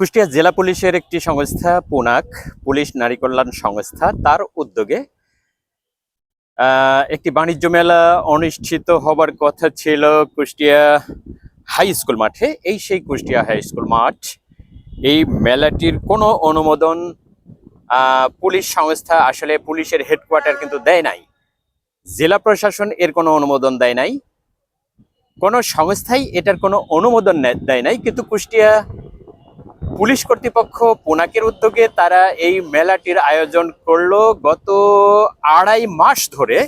কুষ্টিয়া জেলা পুলিশের একটি সংস্থা, পুনাক, পুলিশ নারী কল্যাণ সংস্থা, তার উদ্যোগে একটি বাণিজ্য মেলা অনুষ্ঠিত হবার কথা ছিল কুষ্টিয়া হাই স্কুল মাঠে। এই সেই কুষ্টিয়া হাই স্কুল মাঠ, এই মেলাটির কোনো অনুমোদন পুলিশ সংস্থা আসলে পুলিশের হেডকোয়ার্টার কিন্তু দেয় নাই। জেলা প্রশাসন এর কোনো অনুমোদন দেয় নাই। কোনো সংস্থাই এটার কোনো অনুমোদন দেয় নাই। কিন্তু কুষ্টিয়া পুলিশ কর্তৃপক্ষ পোনাকের উদ্যোগে তারা এই মেলাটির আয়োজন করল। গত আড়াই মাস ধরে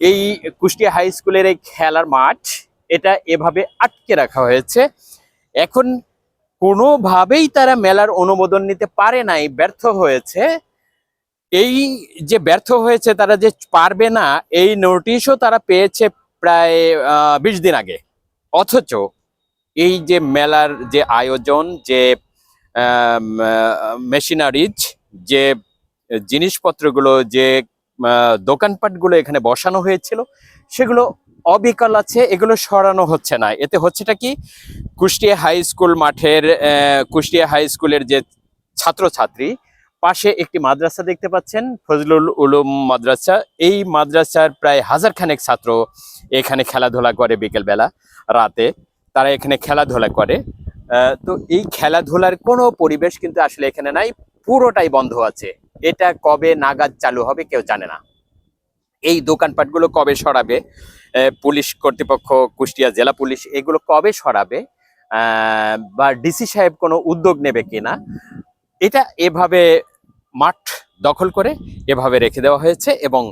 এই কুষ্টিয়া হাই স্কুলের এই খেলার মাঠ, এটা এভাবে আটকে রাখা হয়েছে। এখন কোনোভাবেই তারা মেলার অনুমোদন নিতে পারে নাই, ব্যর্থ হয়েছে। এই যে ব্যর্থ হয়েছে, তারা যে পারবে না, এই নোটিশও তারা পেয়েছে প্রায় বিশ দিন আগে। অথচ এই যে মেলার যে আয়োজন, যে মেশিনারিজ, যে জিনিসপত্রগুলো, যে দোকানপাটগুলো এখানে বসানো হয়েছিল, সেগুলো অবিকল আছে, এগুলো সরানো হচ্ছে না। এতে হচ্ছেটা কি? কুষ্টিয়া হাই স্কুল মাঠের কুষ্টিয়া হাই স্কুলের যে ছাত্রছাত্রী, পাশে একটি মাদ্রাসা দেখতে পাচ্ছেন, ফজলুল উলুম মাদ্রাসা। এই মাদ্রাসার প্রায় হাজার খানেক ছাত্র এখানে খেলাধুলা করে বিকেলবেলা, রাতে। তারা এখানে খেলাধুলা করে। তো এই খেলাধুলার কোনো পরিবেশ কিন্তু আসলে এখানে নাই, পুরোটাই বন্ধ আছে। এটা কবে নাগাদ চালু হবে কেউ জানে না। এই দোকানপাটগুলো কবে সরাবে? পুলিশ কর্তৃপক্ষ, কুষ্টিয়া জেলা পুলিশ এগুলো কবে সরাবে? বা ডিসি সাহেব কোনো উদ্যোগ নেবে কিনা? এটা এভাবে মাঠ দখল করে এভাবে রেখে দেওয়া হয়েছে এবং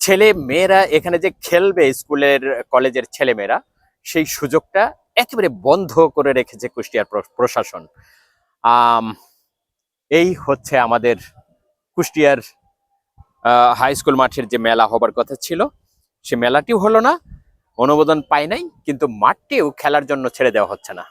ছেলে মেয়েরা এখানে যে খেলবে স্কুলের কলেজের ছেলে মেয়েরা, সেই সুযোগটা একেবারে বন্ধ করে রেখেছে কুষ্টিয়ার প্র- প্রশাসন। এই হচ্ছে আমাদের কুষ্টিয়ার হাই স্কুল মাঠের যে মেলা হবার কথা ছিল, সে মেলাটিও হলো না, অনুমোদন পায় নাই, কিন্তু মাঠটিও খেলার জন্য ছেড়ে দেওয়া হচ্ছে না।